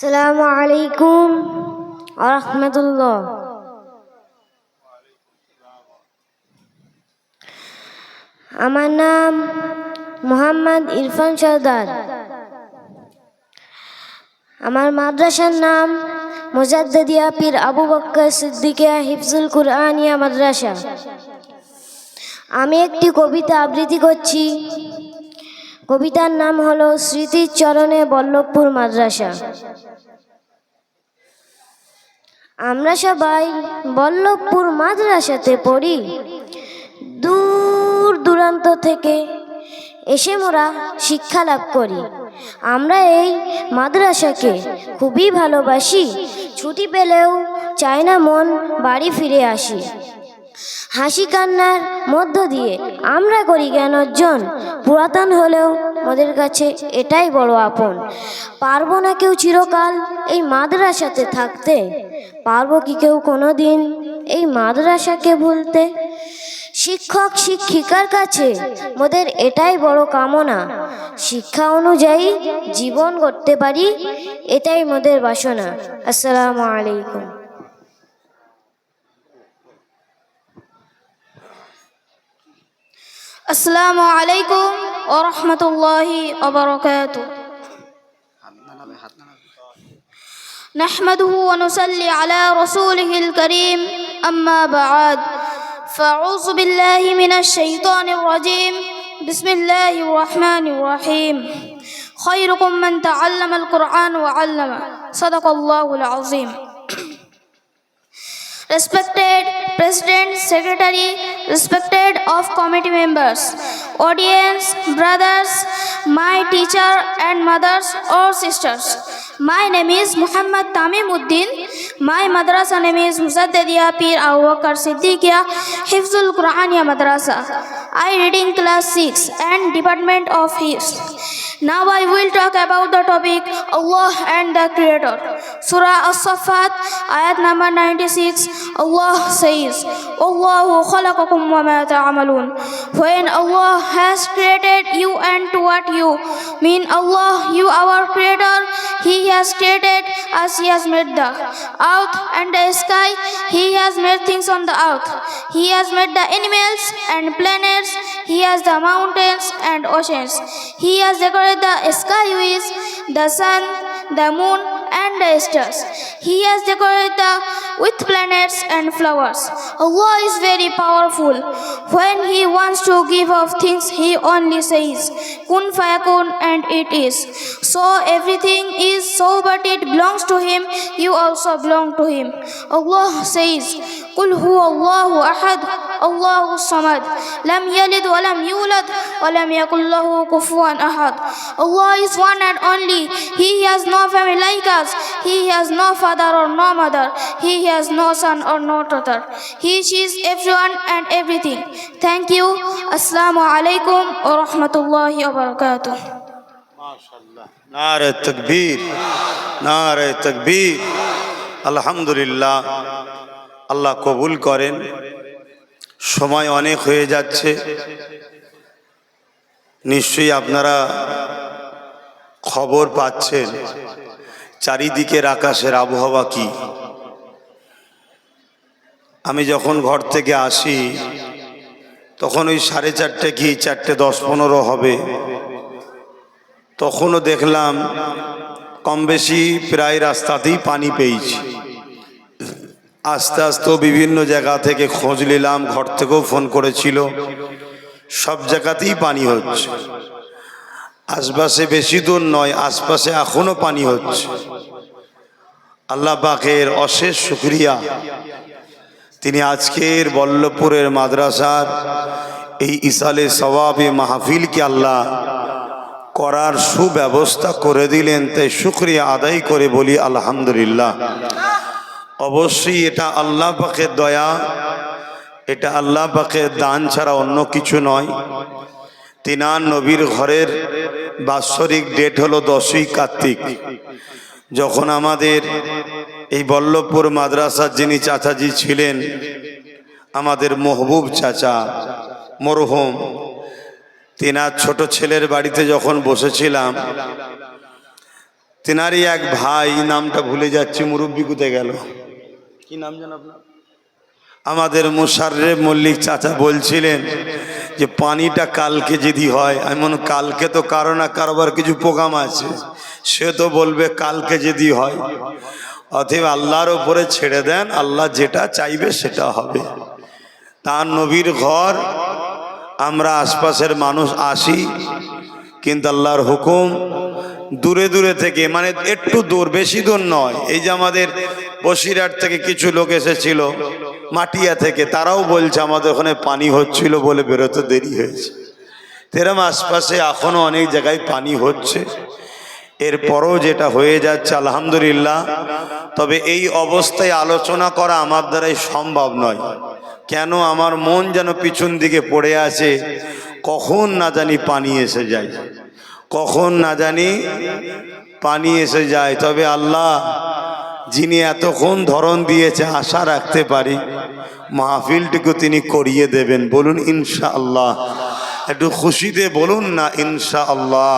আসসালামু আলাইকুম রহমতুল্লাহ আমার নাম মোহাম্মদ ইরফান সর্দার। আমার মাদ্রাসার নাম মুজাদ্দিয়া পীর আবু বক্কর সিদ্দিকিয়া হিফজুল কুরআনিয়া মাদ্রাসা। আমি একটি কবিতা আবৃত্তি করছি। কবিতার নাম হলো স্মৃতির চরণে বল্লভপুর মাদ্রাসা। আমরা সবাই বল্লভপুর মাদ্রাসাতে পড়ি। দূর দূরান্ত থেকে এসে মোরা শিক্ষা লাভ করি। আমরা এই মাদ্রাসাকে খুবই ভালোবাসি। ছুটি পেলেও চাই না মন বাড়ি ফিরে আসি। হাসি কান্নার মধ্য দিয়ে আমরা করি জ্ঞান অর্জন পুরাতন হলেও আমাদের কাছে এটাই বড় আপন। পারব না কেউ চিরকাল এই মাদ্রাসাতে থাকতে। পারব কি কেউ কোনো দিন এই মাদ্রাসাকে ভুলতে? শিক্ষক, শিক্ষিকার কাছে মোদের এটাই বড় কামনা। শিক্ষা অনুযায়ী জীবন করতে পারি, এটাই মোদের বাসনা। আসসালামু আলাইকুম। আসসালামু আলাইকুম। ورحمة الله وبركاته. نحمده ونصلي على رسوله الكريم. أما بعد فأعوذ بالله من الشيطان الرجيم. بسم الله الرحمن الرحيم. خيركم من تعلم القرآن وعلمه. صدق الله العظيم. Respected president secretary respected of committee members audience brothers my teacher and mothers or sisters. My name is muhammad tamimuddin. My madrasa name is musaddadiya abu bakar siddiqia hifzul qur'aniya madrasa. I reading class 6 and department of hifz now I will talk about the topic Allah and the Creator. Surah As-Saffat, ayat number 96. Allah says, Allahu khalaqakum wa ma ta'amalun. When Allah has created you and what you mean Allah, you our Creator, He has created us, He has made the earth and the sky, He has made things on the earth. He has made the animals and planets, he has the mountains and oceans. He has decorated the sky with the sun, the moon, and the stars. He has decorated the with planets and flowers. Allah is very powerful. When He wants to give of things, He only says, Kun fayakun, and it is. So everything is so, but it belongs to Him. You also belong to Him. Allah says, Kul hu Allahu ahad. الله الصمد لم يلد ولم يولد ولم يكن له كفوا أحد Allah is one and only He has no family like us He has no father or no mother He has no son or no daughter He sees everyone and everything Thank you Assalamu alaikum wa rahmatullahi wa barakatuh নারে তকবীর নারে তকবীর আলহামদুলিল্লাহ আল্লাহ কবুল করেন সময় অনেক হয়ে যাচ্ছে। নিশ্চয়ই আপনারা খবর পাচ্ছেন। চারিদিকের আকাশের আবহাওয়া কি? আমি যখন ঘর থেকে আসি, তখন ওই সাড়ে চারটে কি চারটে দশ পনেরো হবে। তখনও দেখলাম কম বেশি প্রায় রাস্তাতেই পানি পেয়েছি। আস্তে আস্তে বিভিন্ন জায়গা থেকে খোঁজ নিলাম, ঘর থেকেও ফোন করেছিল। সব জায়গাতেই পানি হচ্ছে। আশপাশে বেশি দূর নয়, আশপাশে এখনও পানি হচ্ছে। আল্লাহ পাকের অশেষ শুক্রিয়া। তিনি আজকের বল্লভপুরের মাদ্রাসার এই ইসালে সবাবে মাহফিলকে আল্লাহ করার সুব্যবস্থা করে দিলেন, তাই শুক্রিয়া আদায় করে বলি আলহামদুলিল্লাহ। অবশ্যই এটা আল্লাহ পাকে দয়া। এটা আল্লাহ পাকে দান ছাড়া অন্য কিছু নয়। তিনা নবীর ঘরের বাৎসরিক ডেট হলো দশই কার্তিক। যখন আমাদের এই বল্লভপুর মাদ্রাসার যিনি চাচাজি ছিলেন, আমাদের মহবুব চাচা মরহুম, তিনার ছোট ছেলের বাড়িতে যখন বসেছিলাম, তেনারই এক ভাই, নামটা ভুলে যাচ্ছি, মুরব্বী কুতে গেল? কি নাম জান আপনার? আমাদের মোশাররেফ মল্লিক চাচা বলছিলেন যে, পানিটা কালকে যদি হয় এমন কালকে তো কারও না কারোবার কিছু প্রোগ্রাম আছে, সে তো বলবে কালকে যদি হয়। অতএব আল্লাহর ওপরে ছেড়ে দেন, আল্লাহ যেটা চাইবে সেটা হবে। তার নবীর ঘর, আমরা আশপাশের মানুষ আসি, কিন্তু আল্লাহর হুকুম দূরে দূরে থেকে মানে একটু দূর, বেশি দূর নয়। এই যে আমাদের বসিরহাট থেকে কিছু লোক এসেছিল, মাটিয়া থেকে, তারাও বলছে আমাদের ওখানে পানি হচ্ছিল বলে বেরোতে দেরি হয়েছে। তেরম আশপাশে এখনও অনেক জায়গায় পানি হচ্ছে। এরপরও যেটা হয়ে যাচ্ছে, আলহামদুলিল্লাহ। তবে এই অবস্থায় আলোচনা করা আমার দ্বারাই সম্ভব নয়। কেন আমার মন যেন পিছন দিকে পড়ে আছে, কখন না জানি পানি এসে যায়। কখন না জানি পানি এসে যায়। তবে আল্লাহ যিনি এতক্ষণ ধরন দিয়েছে, আশা রাখতে পারি মাহফিলটুকু তিনি করিয়ে দেবেন। বলুন ইনশা আল্লাহ একটু খুশিতে বলুন না ইনশা আল্লাহ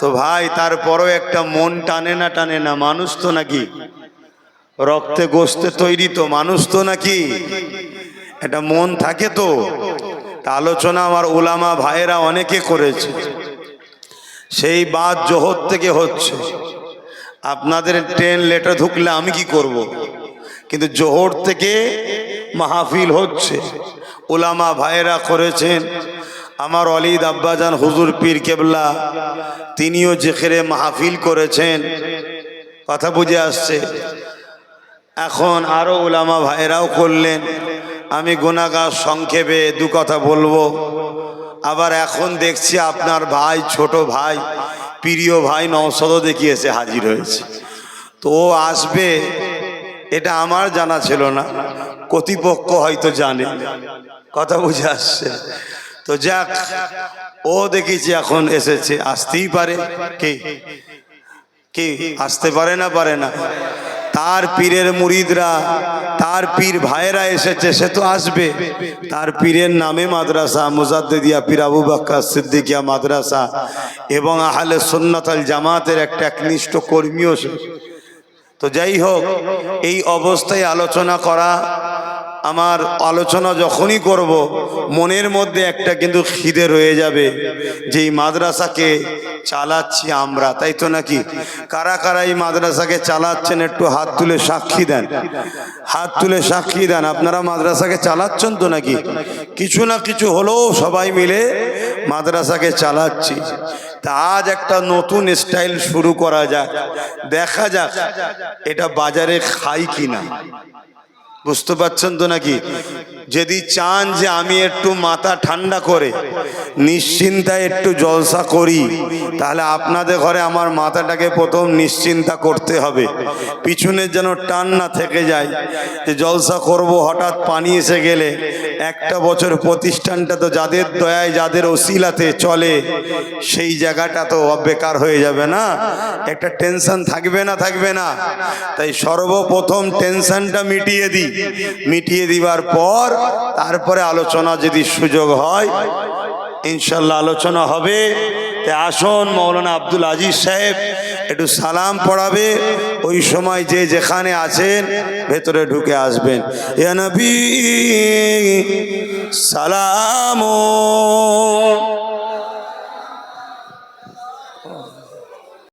তো ভাই, তারপরও একটা মন টানে না টানে না, মানুষ তো নাকি? রক্তে গোস্তে তৈরি তো, মানুষ তো নাকি? একটা মন থাকে তো আলোচনা আমার ওলামা ভাইয়েরা অনেকে করেছে। সেই বাদ জোহর থেকে হচ্ছে। আপনাদের ট্রেন লেটে ঢুকলে আমি কি করব। কিন্তু জোহর থেকে মাহফিল হচ্ছে। ওলামা ভাইয়েরা করেছেন। আমার অলিদ আব্বাজান হুজুর পীর কেবলা, তিনিও যেখানে মাহফিল করেছেন। কথা বুঝে আসছে। এখন আরও ওলামা ভাইয়েরাও করলেন। আমি গুণাগার সংক্ষেপে দু কথা বলব। আবার এখন দেখছি আপনার ভাই, ছোট ভাই, প্রিয় ভাই নৌসদও দেখিয়েছে, হাজির হয়েছে। তো ও আসবে, এটা আমার জানা ছিল না, কর্তৃপক্ষ হয়তো জানে, কথা বুঝে আসছে। তো যাক, ও দেখেছি এখন এসেছে, আসতেই পারে, কে? কে? আসতে পারে না পারে না। তার পীরের মুরিদরা, তার পীর ভাইয়েরা এসেছে, সে তো আসবে তার পীরের নামে মাদ্রাসা মুজাদ্দিয়া পীর আবু বাক্কা সিদ্দিকিয়া মাদ্রাসা এবং আহলে সন্ন্যতাল জামাতের একটা একনিষ্ঠ কর্মীও সে। তো যাই হোক, এই অবস্থায় আলোচনা করা আমার আলোচনা যখনই করব, মনের মধ্যে একটা কিন্তু খিদে রয়ে যাবে। যে এই মাদ্রাসাকে চালাচ্ছি আমরা, তাই তো নাকি? কারা কারা এই মাদ্রাসাকে চালাচ্ছেন, একটু হাত তুলে সাক্ষী দেন। হাত তুলে সাক্ষী দেন, আপনারা মাদ্রাসাকে চালাচ্ছেন তো নাকি? কিছু না কিছু হলেও সবাই মিলে মাদ্রাসাকে চালাচ্ছি। তা আজ একটা নতুন স্টাইল শুরু করা যাক। দেখা যাক, এটা বাজারে খাই কিনা। বুঝতে পারছেন তো নাকি? যদি চান যে আমি একটু মাথা ঠান্ডা করে, নিশ্চিন্তায় একটু জলসা করি, তাহলে আপনাদের ঘরে আমার মাথাটাকে প্রথম নিশ্চিন্তা করতে হবে। পিছনের যেন টান না থেকে যায়, যে জলসা করব, হঠাৎ পানি এসে গেলে একটা বছর প্রতিষ্ঠানটা তো যাদের দয়ায়, যাদের ওসিলাতে চলে, সেই জায়গাটা তো বেকার হয়ে যাবে না। একটা টেনশন থাকবে না থাকবে না। তাই সর্বপ্রথম টেনশনটা মিটিয়ে দিই। মিটিয়ে দিবার পর তারপরে আলোচনা যদি সুযোগ হয়, ইনশাল্লাহ আলোচনা হবে। তে আসুন, মৌলানা আব্দুল আজিজ সাহেব একটু সালাম পড়াবে। ওই সময় যে যেখানে আছেন, ভেতরে ঢুকে আসবেন। সালাম